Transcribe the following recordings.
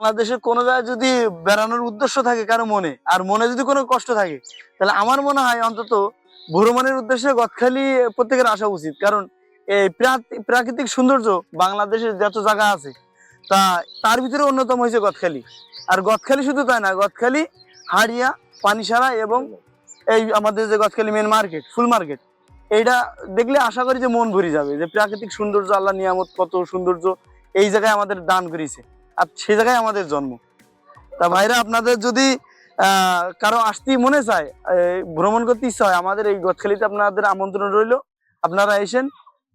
বাংলাদেশে কোনো জায়গায় যদি বেড়ানোর উদ্দেশ্য থাকে কারও মনে, আর মনে যদি কোনো কষ্ট থাকে, তাহলে আমার মনে হয় অন্তত ভ্রমণের উদ্দেশ্যে গদখালি প্রত্যেকের আসা উচিত। কারণ এই প্রাকৃতিক সৌন্দর্য বাংলাদেশের যত জায়গা আছে, তা তার ভিতরে অন্যতম হয়েছে গদখালি। আর গদখালি শুধু তাই না, গদখালি, হাড়িয়া পানিসারা এবং এই আমাদের যে গদখালি মেন মার্কেট ফুল মার্কেট এইটা দেখলে আশা করি যে মন ভরে যাবে যে প্রাকৃতিক সৌন্দর্য, আল্লাহ নিয়ামত কত সৌন্দর্য এই জায়গায় আমাদের দান করেছে। আর সেই জায়গায় আমাদের জন্ম। তা ভাইরা, আপনাদের যদি কারও আসতে মনে চায় ভ্রমণ করতে ইচ্ছা হয়, আমাদের এই গদখালিতে আপনাদের আমন্ত্রণ রইল। আপনারা এসেন,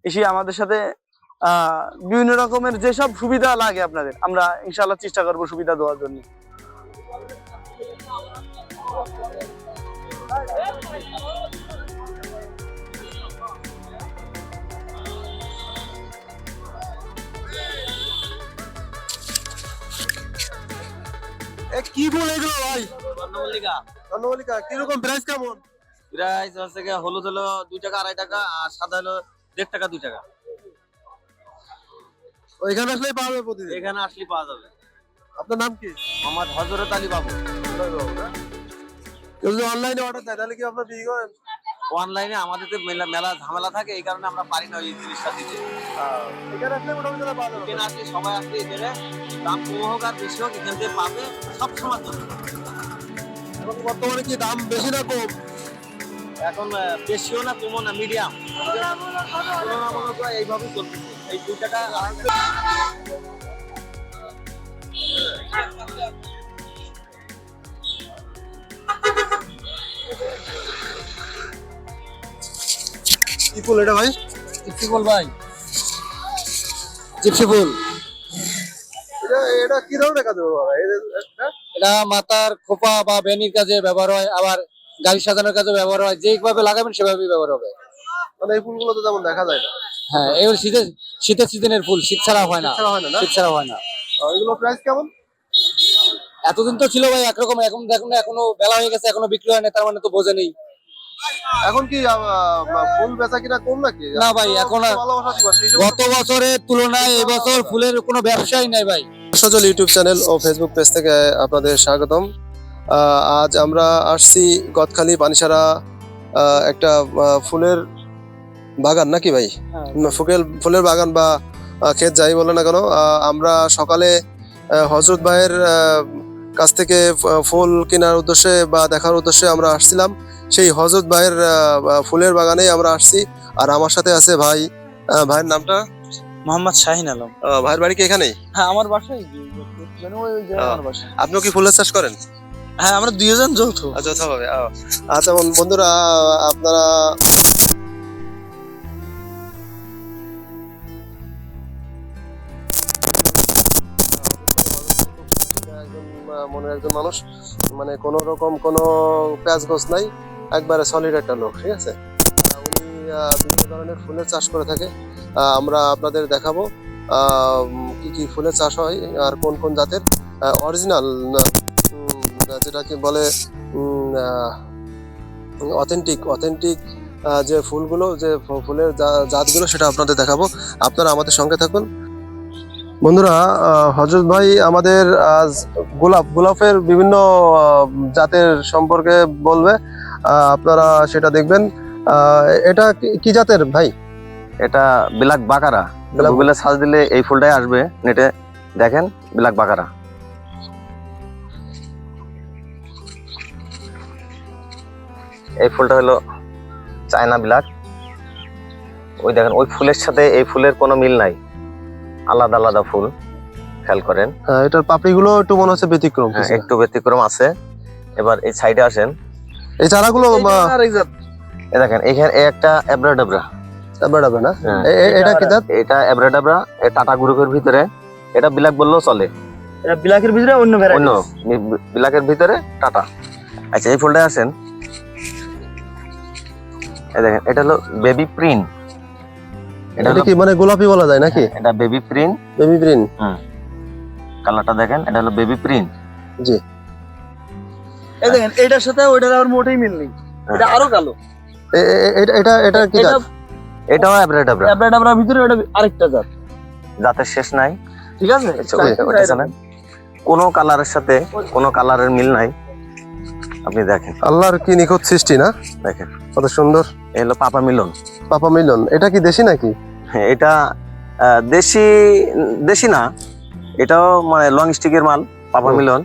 এসে আমাদের সাথে বিভিন্ন রকমের যেসব সুবিধা লাগে আপনাদের, আমরা ইনশাল্লাহ চেষ্টা করব সুবিধা দেওয়ার জন্য। এ কি ফুল এগুলো ভাই? চন্দ্রমল্লিকা। চন্দ্রমল্লিকা কীরকম প্রাইস কেমন? প্রাইস হচ্ছে হলুদ হলো দুই টাকা আড়াই টাকা আর সাদা হলো দেড় টাকা দুই টাকা। এখানে আসলেই পাওয়া যাবে প্রতিদিন? এখানে আসলে পাওয়া যাবে। আপনার নাম কি? আমার হজরত আলী বাবু। কেউ যদি অনলাইনে অর্ডার দেয় তাহলে কি আপনার বিক্রি করেন? অনলাইনে আমাদের তো মেলা মেলা ঝামেলা থাকে এই কারণে আমরা পারি না এই জিনিসটা দিতে। এখানে আসলে মোটামুটি পাওয়া যাবে এখানে আসলে সবাই আসলে এখানে দাম কম হোক আর বেশি হোক এখান থেকে পাবে সব সময় জন্য এখন বর্তমানে কি দাম বেশি না কম? এখন বেশিও না কমও না মিডিয়াম তুলনামূলক এইভাবেই চলতেছে এই দুই টাকা। কি ফুল এটা ভাই? কি বল ভাই। জিপসি ফুল। এটা এটা কি ধরনের কাজ হবে ভাই? এটা- এটা- এটা মাথার খোপা বা বেনির কাজে ব্যবহার হয় আবার গাড়ি সাজানোর কাজে ব্যবহার হয় যেভাবে লাগাবেন সেভাবেই ব্যবহার হবে। মানে এই ফুলগুলো তো তেমন দেখা যায় না। হ্যাঁ এগুলো শীতের শীতের সিজনের ফুল শীত ছাড়া হয় না। হয় শীত ছাড়া হয় না। এগুলো প্রাইস কেমন? এতদিন তো ছিল ভাই একরকম এখন দেখুন না, এখনও বেলা হয়ে গেছে এখনও বিক্রি হয় না তার মানে তো বোঝে নেই এখন কি ফুল বেচা কিনা কম নাকি? না ভাই, এখন গত বছরের তুলনায় এবছর ফুলের কোনো ব্যবসাই নাই ভাই। সজল ইউটিউব চ্যানেল ও ফেসবুক পেজ থেকে আপনাদের স্বাগতম। আজ আমরা আসছি গদখালি পানিসারা একটা ফুলের বাগান নাকি ভাই? উম, ফুকেল ফুলের বাগান বা ক্ষেত যাই বলে না কেন আমরা সকালে হজরত ভাইয়ের কাছ থেকে ফুল কেনার উদ্দেশ্যে বা দেখার উদ্দেশ্যে আমরা আসছিলাম। সেই হজরত ভাইয়ের ফুলের বাগানেই আমরা আসছি। আর আমার সাথে আছে ভাই ভাইয়ের নামটা? মোহাম্মদ শাহিন আলম। ভাইয়ের বাড়ি কি এখানেই? হ্যাঁ আমার বাসায়। মানে। আমার বাসা আপনিও কি ফুলের চাষ করেন? হ্যাঁ আমরা দুইজন যৌথ। আচ্ছা আচ্ছা ভাবে আচ্ছা বন্ধুরা আপনারা মনের একজন মানুষ। মানে কোনো রকম কোনো প্যাচ গোছ নাই। একবারে সলিড একটা লোক, ঠিক আছে? উনি বিভিন্ন ধরনের ফুলের চাষ করে থাকে। আমরা আপনাদের দেখাবো কি কি ফুলের চাষ হয় আর কোন কোন জাতের। অরিজিনাল যেটাকে বলে অথেন্টিক অথেন্টিক যে ফুলগুলো, যে ফুলের জাতগুলো, সেটা আপনাদের দেখাবো। আপনারা আমাদের সঙ্গে থাকুন। বন্ধুরা হজরত ভাই আমাদের আজ গোলাপ, গোলাপের বিভিন্ন জাতের সম্পর্কে বলবে। আপনারা সেটা দেখবেন। আহ, এটা কি- জাতের ভাই? এটা ব্ল্যাক বাকারা। গুগলে সার্চ দিলে এই ফুলটাই আসবে নেটে দেখেন বিলাক বাকারা। এই ফুলটা হলো চায়না বিলাক। ওই দেখেন ওই ফুলের সাথে এই ফুলের কোনো মিল নাই। আলাদা আলাদা ফুল খেয়াল করেন। আহ, এটার পাপড়িগুলো একটু মনে হচ্ছে ব্যতিক্রম হ্যাঁ, একটু ব্যতিক্রম আছে। এবার এই সাইডে আসেন। এই চারাগুলো এ দেখেন এখানে একটা অ্যাব্রাডাব্রা। বেড়াবে না? হ্যাঁ। এটা কি এটা অ্যাব্রাডাব্রা টাটা গ্রুপের ভিতরে। এটা বিলাক বললেও চলে। এটা ব্ল্যাকের ভিতরে অন্য অন্য ব্ল্যাকের ভিতরে টাটা। আচ্ছা এই ফুলটা আছেন এই দেখেন এটা হলো বেবি প্রিন্ট এটা কি মানে গোলাপি বলা যায় নাকি? এটা বেবি প্রিন্ট বেবি গ্রিন কালারটা দেখেন এটা হলো বেবি প্রিন্ট জি। এই দেখেন এটার সাথে ওইটার আর মোটেই মিল নেই। এটা আরও কালো। এ- এ- এ- এটা এটা এটা কি এটা জাত? এটাও অ্যাব্রাডাব্রা ভিতরে ওটা আরেকটা জাত। যাতে শেষ নাই। ঠিক আছে? কোনো কালারের সাথে কোনো কালারের মিল নাই। আপনি দেখেন। আল্লাহর কি নিখুঁত সৃষ্টি না? দেখেন। কত সুন্দর। এই হলো পাপা মিলন। পাপা মিলন। এটা কি দেশি নাকি? হ্যাঁ, এটা আহ, দেশি দেশি না। এটাও মানে লং স্টিকের মাল পাপা মিলন।